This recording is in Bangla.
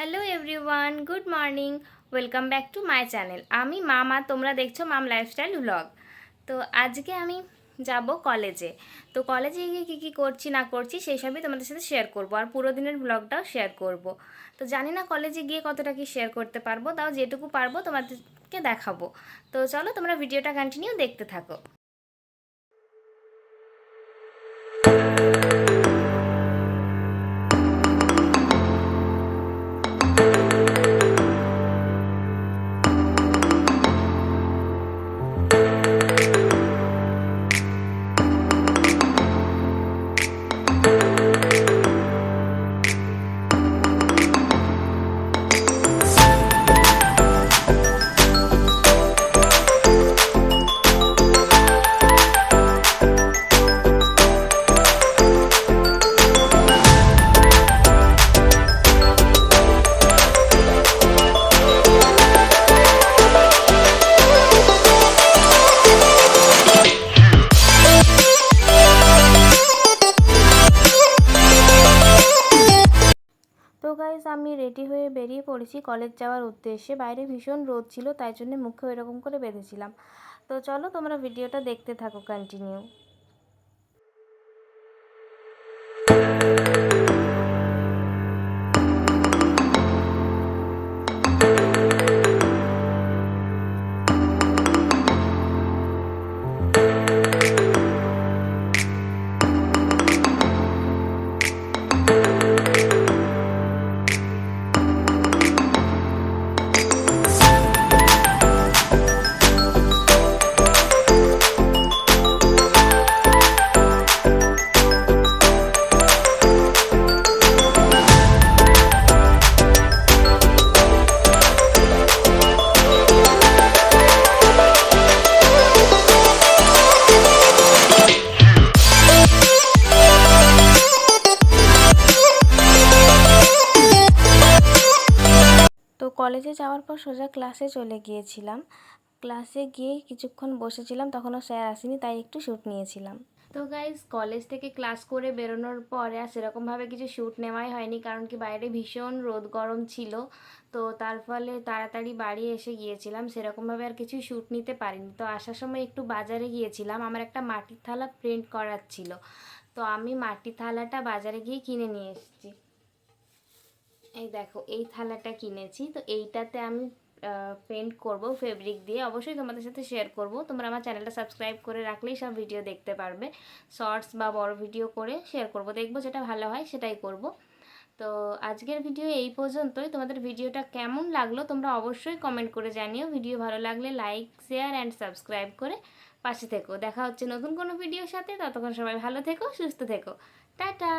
Hello everyone good morning welcome back to my channel আমি মামা, তোমরা দেখছ মাম লাইফস্টাইল ব্লগ তো আজকে আমি যাব কলেজে তো কলেজে গিয়ে কী কী করছি, না করছি, সেই সবই তোমাদের সাথে শেয়ার করব আর পুরো দিনের ব্লগটাও শেয়ার করব। তো জানি না কলেজে গিয়ে কতটা কি শেয়ার করতে পারব, তাও যেটুকু পারব তোমাদেরকে দেখাবো। তো চলো তোমরা ভিডিওটা কন্টিনিউ দেখতে থাকো। গাইজ আমি রেডি হয়ে বেরিয়ে পড়েছি কলেজ যাওয়ার উদ্দেশ্যে। বাইরে ভীষণ রোদ ছিল, তাই জন্য মুখে এরকম করে বেঁধেছিলাম। তো চলো তোমরা ভিডিওটা দেখতে থাকো কন্টিনিউ কলেজে যাওয়ার পর সোজা ক্লাসে চলে গিয়েছিলাম। ক্লাসে গিয়ে কিছুক্ষণ বসেছিলাম, তখনও স্যার আসেনি, তাই একটু শ্যুট নিয়েছিলাম। তো গাইজ কলেজ থেকে ক্লাস করে বেরোনোর পরে আর সেরকমভাবে কিছু শ্যুট নেওয়াই হয়নি, কারণ কি বাইরে ভীষণ রোদ গরম ছিল। তো তার ফলে তাড়াতাড়ি বাড়ি এসে গিয়েছিলাম, সেরকমভাবে আর কিছু শ্যুট নিতে পারিনি। তো আসার সময় একটু বাজারে গিয়েছিলাম, আমার একটা মাটির থালা প্রিন্ট করার ছিল। তো আমি মাটির থালাটা বাজারে গিয়ে কিনে নিয়ে এসেছি। এই দেখো, এই থালাটা কিনেছি। তো এইটাতে আমি পেন্ট করব ফেব্রিক দিয়ে। অবশ্যই তোমাদের সাথে শেয়ার করব। তোমরা আমার চ্যানেলটা সাবস্ক্রাইব করে রাখলেই সব ভিডিও দেখতে পারবে। শর্টস বা বড় ভিডিও করে শেয়ার করব। দেখব যেটা ভালো হয়, সেটাই করব। তো আজকের ভিডিও এই পর্যন্তই। তোমাদের ভিডিওটা কেমন লাগল, তোমরা অবশ্যই কমেন্ট করে জানিও। ভিডিও ভালো লাগলে লাইক শেয়ার অ্যান্ড সাবস্ক্রাইব করে পাশে থেকো। দেখা হচ্ছে নতুন কোনো ভিডিওর সাথে। ততক্ষণ সবাই ভালো থেকো, সুস্থ থেকো। টাটা!